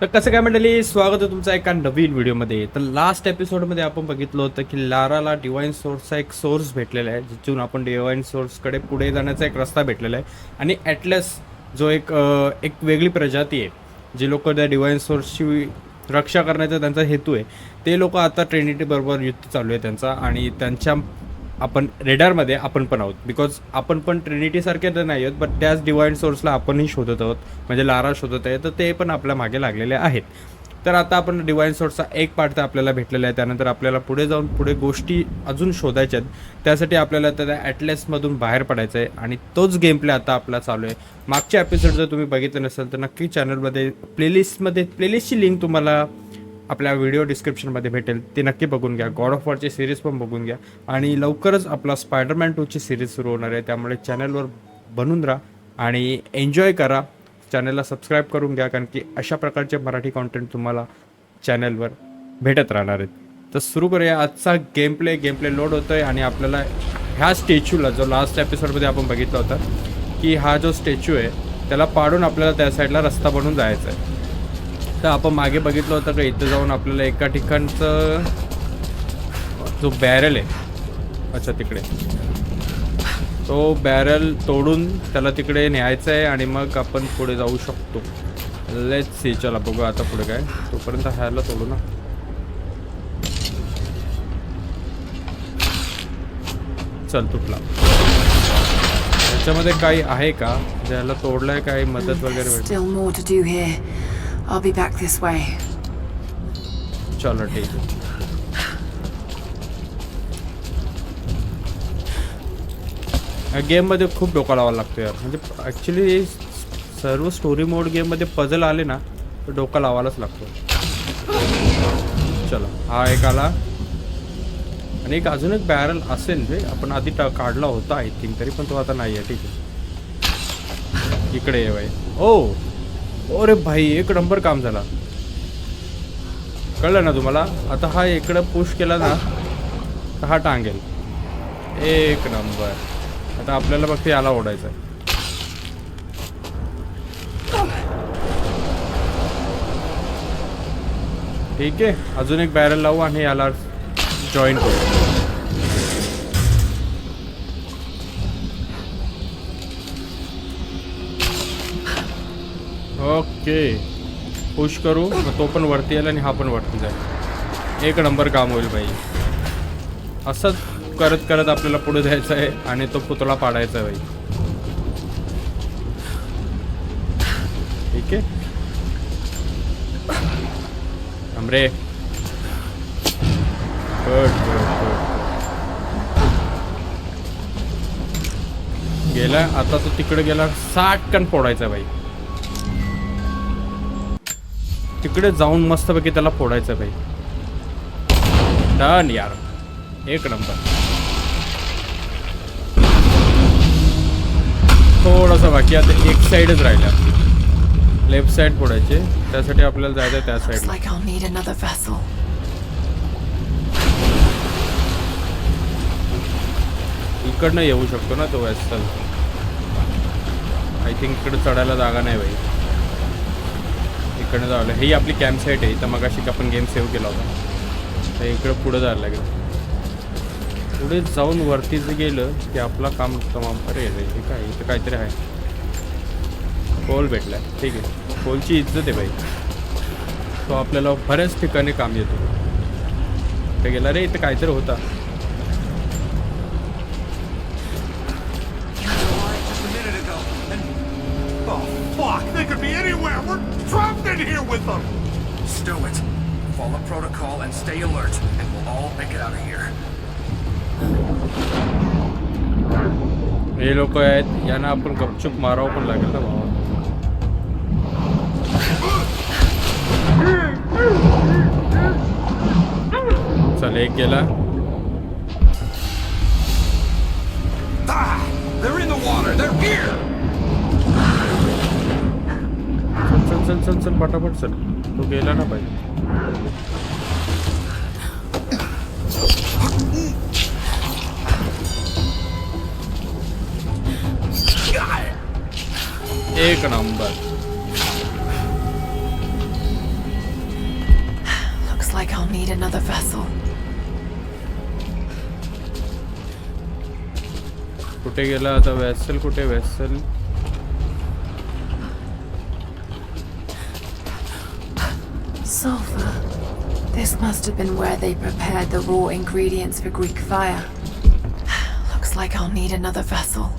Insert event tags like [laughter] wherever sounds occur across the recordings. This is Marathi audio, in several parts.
तर कसं काय मंडळी स्वागत आहे तुमचा एका नवीन व्हिडिओमध्ये. तर लास्ट एपिसोडमध्ये आपण बघितलं होतं की लाराला डिवाईन सोर्सचा एक सोर्स भेटलेला आहे जिथून आपण डिवाईन सोर्सकडे पुढे जाण्याचा एक रस्ता भेटलेला आहे. आणि ॲटलस जो एक एक वेगळी प्रजाती आहे जे लोक त्या डिवाईन सोर्सची रक्षा करण्याचा त्यांचा हेतू आहे. ते लोक आता ट्रिनिटीबरोबर युद्ध चालू आहे त्यांचा आणि त्यांच्या आपण रेडारमध्ये आपण पण आहोत. बिकॉज आपण पण ट्रिनिटीसारखे तर नाही आहोत बट त्याच डिवाईन सोर्सला आपणही शोधत आहोत. म्हणजे लारा शोधत आहे तर ते पण आपल्या मागे लागलेले आहेत. तर आता आपण डिवाईन सोर्सचा एक पार्ट तर आपल्याला भेटलेला आहे. त्यानंतर आपल्याला पुढे जाऊन पुढे गोष्टी अजून शोधायच्या आहेत त्यासाठी आपल्याला त्या ॲटलेसमधून बाहेर पडायचं आहे आणि तोच गेम प्ले आता आपला चालू आहे. मागच्या एपिसोड जर तुम्ही बघितलं नसेल तर नक्की चॅनलमध्ये प्लेलिस्टमध्ये प्लेलिस्टची लिंक तुम्हाला आपल्या व्हिडिओ डिस्क्रिप्शनमध्ये भेटेल. ते नक्की बघून घ्या. गॉड ऑफ वॉरची सिरीज पण बघून घ्या. आणि लवकरच आपला स्पायडरमॅन टूची सिरीज सुरू होणार आहे. त्यामुळे चॅनलवर बनून राहा आणि एन्जॉय करा. चॅनलला सबस्क्राईब करून घ्या कारण की अशा प्रकारचे मराठी कॉन्टेंट तुम्हाला चॅनलवर भेटत राहणार आहेत. तर सुरू करूया आजचा game play game play load होतो आहे आणि आपल्याला ह्या स्टॅच्यूला जो लास्ट एपिसोडमध्ये आपण बघितला होता की हा जो स्टॅच्यू आहे त्याला पाडून आपल्याला त्या साईडला रस्ता बनून जायचा आहे. तर आपण मागे बघितलं होतं का इथं जाऊन आपल्याला एका ठिकाणचं जो बॅरल आहे अच्छा तिकडे. तो बॅरल तोडून त्याला तिकडे न्यायचं आहे आणि मग आपण पुढे जाऊ शकतो. लेट सी चला बघू आता पुढे काय. तोपर्यंत ह्याला तोडू ना. चल तुटला. त्याच्यामध्ये काही आहे का? ज्याला तोडलाय काही मदत वगैरे I'll be back this way. चलो ठीक आहे या गेममध्ये खूप डोका लावायला लागतो यार. म्हणजे ॲक्च्युली सर्व स्टोरी मोड गेममध्ये पझल आले ना तर डोका लावायलाच लागतो चला हा एक आला. आणि एक अजून एक बॅरल असेल रे आपण आधी टा काढला होता आय थिंक तरी पण तो आता नाही आहे ठीक आहे. इकडे ये बाई. ओ! अरे भाई एक नंबर काम झाला. कळलं ना तुम्हाला? आता हा इकडं पुश केला ना तर हा टांगेल. एक नंबर. आता आपल्याला फक्त याला ओढायचं आहे ठीक आहे अजून एक बॅरल लावू आणि याला जॉईन करू. ओके. पुश करू मग तो पण वरती येईल आणि हा पण वरती जाईल. एक नंबर काम होईल बाई. असंच करत करत आपल्याला पुढे जायचं आहे आणि तो पुतळा पाडायचा आहे बाई. ठीक आहे? हमरे गुड गुड गुड गेला आता तो तिकडे गेला साठ कण फोडायचा बाई. तिकडे जाऊन मस्तपैकी त्याला फोडायचं भाई डन यार. एक नंबर. थोडंसं बाकी आता एक साईडच राहिला लेफ्ट साईड फोडायचे. त्यासाठी आपल्याला जायचं त्या साईडला. इकडनं येऊ शकतो ना तो वेस्टल आय थिंक इकडे चढायला जागा नाही भाई इकडनं जावं ही आपली कॅम्प साईट आहे. इथं मगाशी आपण गेम सेव्ह केला होता. तर इकडं पुढं जायला लागेल. पुढे जाऊन वरती जे गेलं की आपला काम तमाम अरे आहे. हे इथं काहीतरी आहे. पोल आहे ठीक आहे. पोलची इज्जत आहे भाई तो आपल्याला बऱ्याच ठिकाणी काम येतो ते गेला रे इथं काहीतरी होता. be anywhere. We're trapped in here with them. Stow it. Follow protocol and stay alert, and we'll all make it out of here. हे लोक आहेत यांना आपण गपचूप मारावं पण लागेल ना भावा चल एक गेला Ah, they're in the water. They're here. चल चल चल पटापट चल. तो गेला ना पाहिजे एक number. I'll need another vessel. कुठे गेला आता? वेसल कुठे? Vessel Sulfur. This must have been where they prepared the raw ingredients for Greek fire. [sighs] Looks like I'll need another vessel.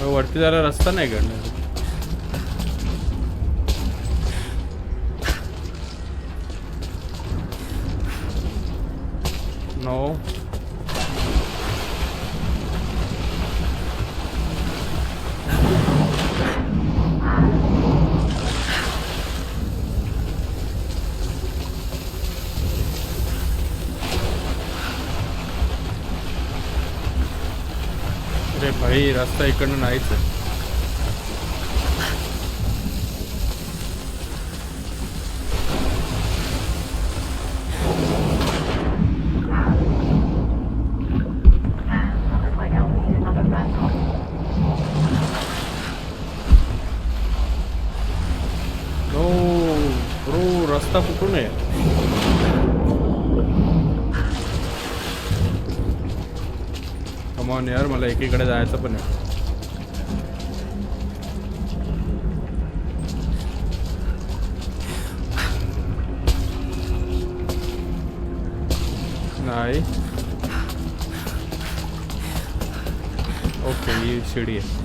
वरती जरा रस्ता नाही करणार नो रस्ता इकडनं नाहीच आहे. यार मला एकीकडे जायचं पण आहे. नाही. ओके ही शिडी आहे.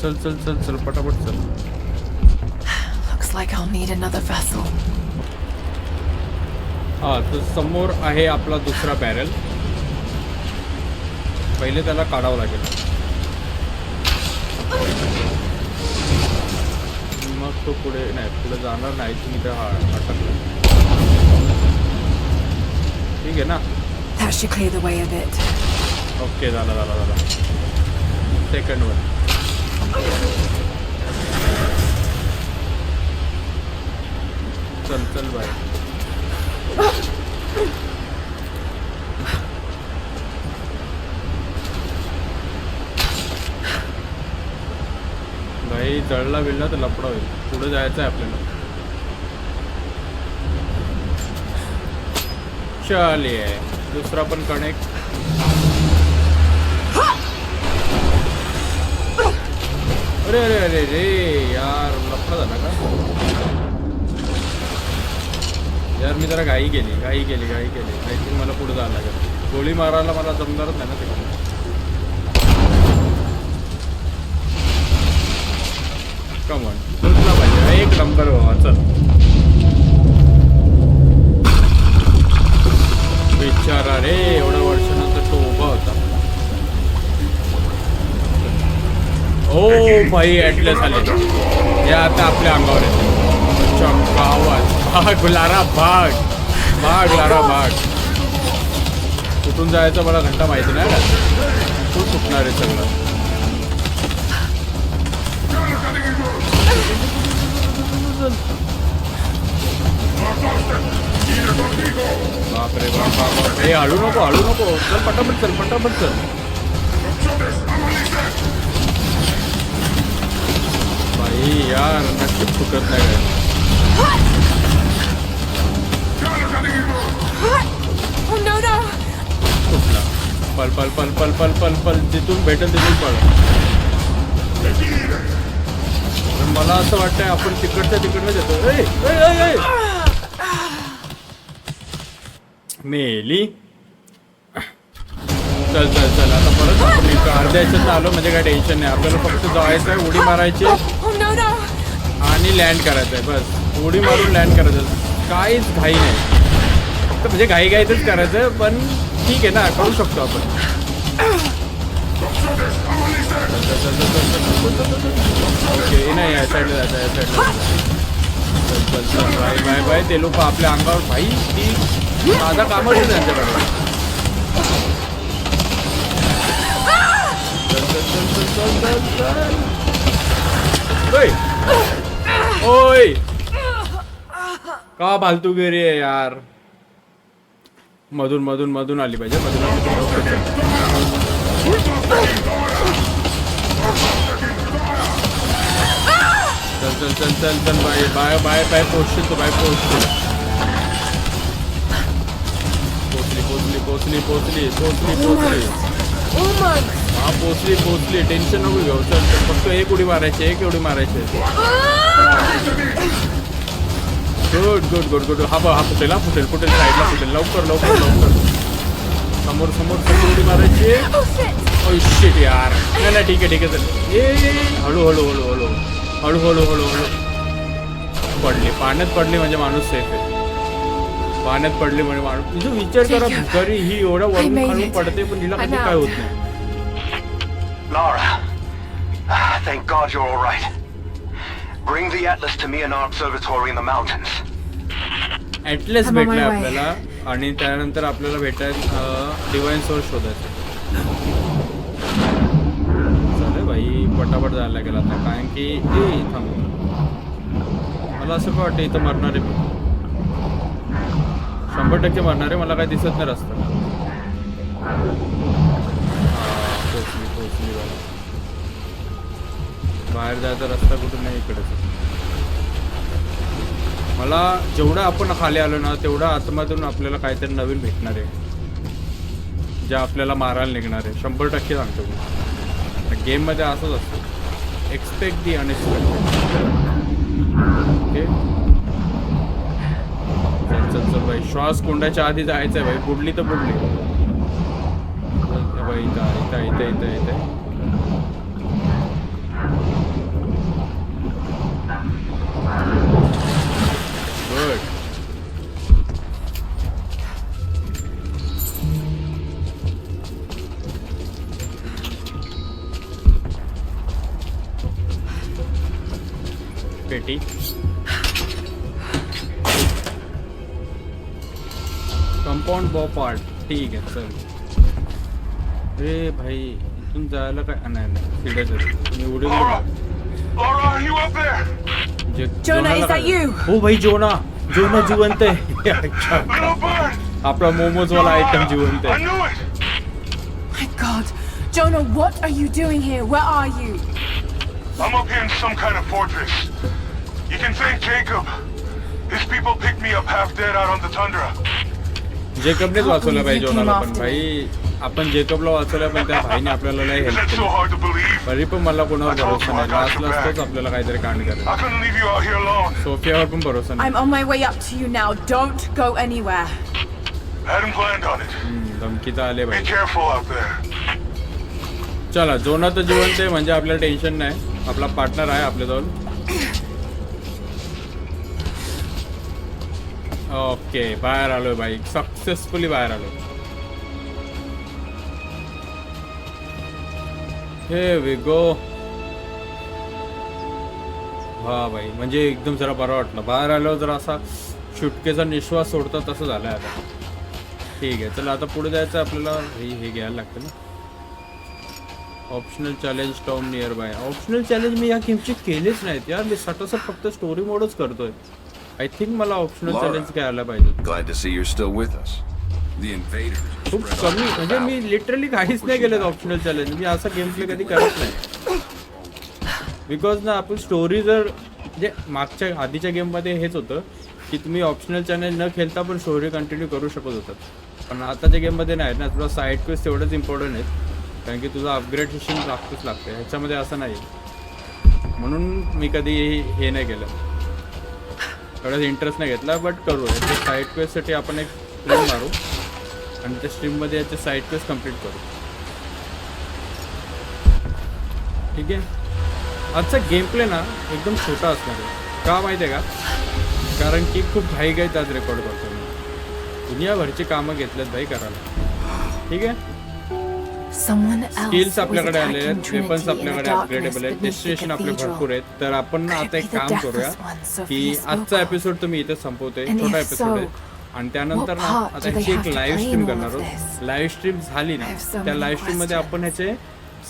चल चल चल चल पटापट चल. Looks like I'll need another vessel. हा तर समोर आहे आपला दुसरा बॅरल पहिले त्याला काढावं लागेल. मग तो पुढे नाही पुढे जाणार नाही तुम्ही त्या हा अटकलं ठीक आहे ना. ओके झाला झाला झाला. सेकंड वन चल चल बाय भाई जळला बिळला तर लपडा होईल. पुढे जायचं आहे आपल्याला. चालिये दुसरा पण कनेक्ट अरे अरे अरे रे यार लपडा झाला का? यार मी जरा घाई केली घाई केली घाई केली. आय थिंक मला पुढे जायला लागेल. गोळी मारायला मला जमणारच नाही ना तिकडे. कमन तुटला पाहिजे. एक नंबर बाबा चल. विचारा रे एवढ्या वर्षानंतर तो उभा होता. ओ भाई ॲटलेस आले. हे आता आपल्या अंगावर येते. चक्का आवाज भाग लारा भाग. भाग लारा भाग. कुठून जायचं मला घंटा माहिती नाही का कुठून सुटणार आहे सगळं. बापरे बाप बाप हळू नको हळू नको. चल पटापट चल पटापट चल. बाई यार नक्कीच चुकत नाही. पल पल पल पल पल पल पल जिथून भेटेल तिथून पळ. पण मला असं वाटतंय आपण तिकडच्या तिकडनं येतो. मेली. चल चल चल. आता परत अर्ध्या ह्याच्यात आलो म्हणजे काय टेन्शन नाही. आपल्याला फक्त जायचं आहे उडी मारायची. Oh no! आणि लँड करायचं आहे बस. उडी मारून लँड करायचं काहीच घाई नाही. म्हणजे घाई घाईतच करायचं पण ठीक आहे ना करू शकतो आपण. ओके नाही या साईडला जायचं या साईडला बाय बाय बाय ते लोक आपल्या अंगावर भाई ती माझा कामच आहे त्यांच्याकडे. ओय! ओय! का फालतूगिरी आहे यार? मधून मधून मधून आली पाहिजे. चल चल चल चल चल, बाय बाय बाय बाय, पोचशील तू, बाय, पोचशील. पोचली पोचली पोचली पोचली पोचली पोचली. हा, पोचली पोचली. टेन्शन नको घेऊ. चल चल, फक्त एक उडी मारायची, एक उडी मारायची. गुड गुड गुड गुड हा हा फुटेल हा फुटेल फुटेल साईडला फुटेल. लवकर लवकर लवकर. समोर समोर समोर उडी मारायची oh, औषध यार. नाही नाही ठीक आहे ठीक आहे चल. ए हळूहळू हळू हळू हळू. हळू हळू हळू पडली. पाण्यात पडली म्हणजे माणूस सेफ आहे. पाण्यात पडले म्हणजे माणूस तुझं विचार करा घरी ही एवढं वरून खालून पडते पण तिला काही म्हणजे काय होत नाही. Laura, thank God you're all right. Bring the Atlas to me in our observatory in the mountains. ॲटलेस I'm on my भेटले way. आपल्याला आणि त्यानंतर आपल्याला भेटायला डिवाइन सोर्स शोधायचं चालेल भाई पटापट जायला लागेल आता कारण की ए थांब मला असं काय वाटतं इथं मरणार आहे मी शंभर टक्के मरणार आहे मला काय दिसत नाही रस्ता हा, पोचली पोचली बाबा. बाहेर जायचा रस्ता कुठून नाही इकडेच. मला जेवढं आपण खाली आलो ना तेवढं आतमधून आपल्याला काहीतरी नवीन भेटणार आहे. जे आपल्याला मारायला निघणार आहे. शंभर टक्के सांगतो मी. गेममध्ये असंच असतं. एक्सपेक्ट दी अनएक्सपेक्टेड ओके चल चल भाई. श्वास कोंडाच्या आधी जायचं आहे भाई. बुडली तर बुडली. भाई. इथं इथं इथं इथं इथं. पेटी. कंपाऊंड बॉ पार्ट. ठीक आहे चल. रे भाई इथून जायला काय नाही नाही आहे मी उडी Laura! Laura, are you up there? जे- Jonah, जोनाला is that काय- you? हो भाई जोना जोना जिवंत आहे अच्छा. Little bird! आपला मोमोज वाला आयटम जिवंत I आहे knew it! My god. Jonah, what are you doing here? Where are you? I'm up here in some kind of fortress. You can thank Jacob. His people picked me up half dead out on the tundra. जेकबनेच वाचवलं भाई you came जोनाला पण after भाई आपण जेकबला वाचवलं पण त्या भाईने आपल्याला लय Is हेल्प केली? तरी पण मला कोणावर भरोसा नाही got लास्ट your लास्टच back. आपल्याला काहीतरी कांड alone. सोफियावर पण भरोसा नाही I'm on my way up to you now. Don't go anywhere. Hadn't planned on it. हम्म, धमकी तर आले Be भाई careful out there. चला जोना तर जिवंत आहे म्हणजे आपल्याला टेन्शन नाही आपला पार्टनर आहे आपल्याजवळ ओके बाहेर आलोय बाई सक्सेसफुली बाहेर आलोय हे वी गो हा भाई म्हणजे एकदम जरा बरं वाटलं. बाहेर आल्यावर जरा असा शुटकेचा निश्वास सोडता तसं झालंय आता. ठीक आहे चला आता पुढे जायचं आपल्याला. हे हे घ्यायला लागतं ना. Optional challenge tomb nearby optional challenge मी या गेमचे केलेच नाहीत यार. मी सटासट फक्त स्टोरी मोडच करतोय. आय थिंक मला ऑप्शनल. चॅलेंज घ्यायला पाहिजे. खूप कमी म्हणजे मी लिटरली काहीच नाही केलं ऑप्शनल चॅलेंज मी असा गेम प्ले कधी करत नाही. बिकॉज ना आपण स्टोरी जर म्हणजे मागच्या आधीच्या गेममध्ये हेच होतं की तुम्ही ऑप्शनल चॅलेंज न खेळता पण स्टोरी कंटिन्यू करू शकत होतात पण आताच्या गेममध्ये नाही ना तुला साईड क्वेस्ट तेवढंच इम्पॉर्टंट आहेत. कारण की तुझं अपग्रेड सिस्टम लागतंच लागतं ह्याच्यामध्ये असं नाही म्हणून मी कधी हे नाही केलं. एवढाच इंटरेस्ट नाही घेतला बट करू साईड क्वेस्टसाठी आपण एक स्ट्रीम मारू. आणि त्या स्ट्रीममध्ये याचे साईड क्वेस्ट कंप्लीट करू. ठीक आहे? आजचा गेम प्ले ना एकदम छोटा असणार आहे. का माहिती आहे का? कारण की खूप घाई घाईत आज रेकॉर्ड करतो मी. दुनियाभरची कामं घेतल्यात भाई करायला. ठीक आहे? स्किल्स आपल्याकडे आले आहेत वेपन्स आपल्याकडे अपग्रेडेबल आहेत डेस्टिनेशन आपले. भरपूर आहेत. तर आपण आता एक काम करूया की आजचा? एपिसोड तुम्ही इथे संपवतोय. छोटा एपिसोड आहे. आणि त्यानंतर ना आता ह्याची एक लाईव्ह स्ट्रीम करणार आहोत. लाईव्ह स्ट्रीम झाली ना त्या लाईव्ह स्ट्रीममध्ये आपण ह्याचे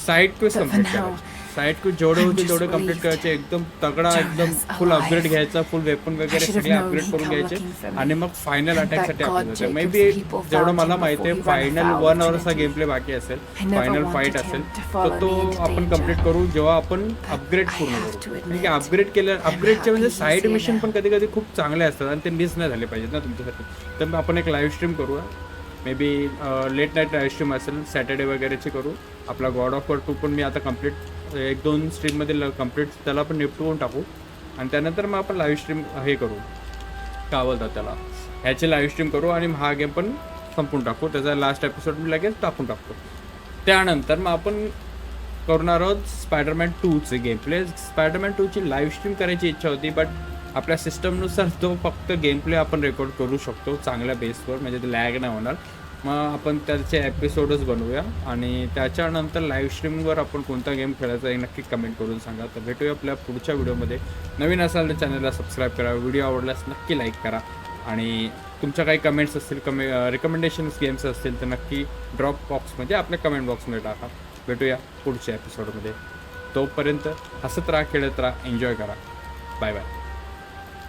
साईड क्वेस्ट कंप्लीट करायचे. साईड क्यू जेवढे होते तेवढे कंप्लीट relieved. करायचे एकदम तगडा एकदम फुल. अपग्रेड घ्यायचा फुल वेपन वगैरे सगळे अपग्रेड करून घ्यायचे. आणि मग फायनल अटॅकसाठी आपल्याला मे बी जेवढं मला माहिती आहे फायनल वन अवरचा. गेम प्ले बाकी असेल फायनल फाईट असेल तर तो आपण. कंप्लीट करू जेव्हा आपण अपग्रेड पूर्ण करू आहे अपग्रेड केलं अपग्रेडचे म्हणजे साईड मिशन पण कधी कधी खूप चांगले असतात आणि ते मिस नाही झाले पाहिजेत ना तुमच्यासाठी तर मग आपण एक लाईव्ह स्ट्रीम करूया maybe late night live stream असेल सॅटर्डे वगैरेची करू आपला गॉड ऑफ वॉर टू पण मी आता कंप्लीट एक दोन स्ट्रीममध्ये कंप्लीट त्याला पण निपटवून टाकू. आणि त्यानंतर मग आपण लाईव्ह स्ट्रीम हे करू. काय बोलतात त्याला. ह्याची लाईव्ह स्ट्रीम करू आणि हा गेम पण संपून टाकू. त्याचा लास्ट एपिसोड मी लगेच टाकून टाकतो. त्यानंतर मग आपण करणार आहोत स्पायडरमॅन टूचे गेम प्ले स्पायडरमॅन टूची लाईव्ह स्ट्रीम करायची इच्छा होती बट आपल्या सिस्टमनुसार तो फक्त गेम प्ले आपण रेकॉर्ड करू शकतो चांगल्या बेसवर म्हणजे ते लॅग नाही होणार. मग आपण त्याचे एपिसोडच बनवूया. आणि त्याच्यानंतर लाईव्ह स्ट्रीमवर आपण कोणता गेम खेळायचा हे नक्की कमेंट करून सांगा. तर भेटूया आपल्या पुढच्या व्हिडिओमध्ये नवीन असाल तर चॅनलला सबस्क्राईब करा. व्हिडिओ आवडल्यास नक्की लाईक करा. आणि तुमच्या काही कमेंट्स असतील कमे रिकमेंडेशन्स गेम्स असतील तर नक्की ड्रॉप बॉक्समध्ये आपल्या कमेंट बॉक्समध्ये टाका. भेटूया पुढच्या एपिसोडमध्ये तोपर्यंत हसत राहा खेळत राहा एन्जॉय करा. Bye bye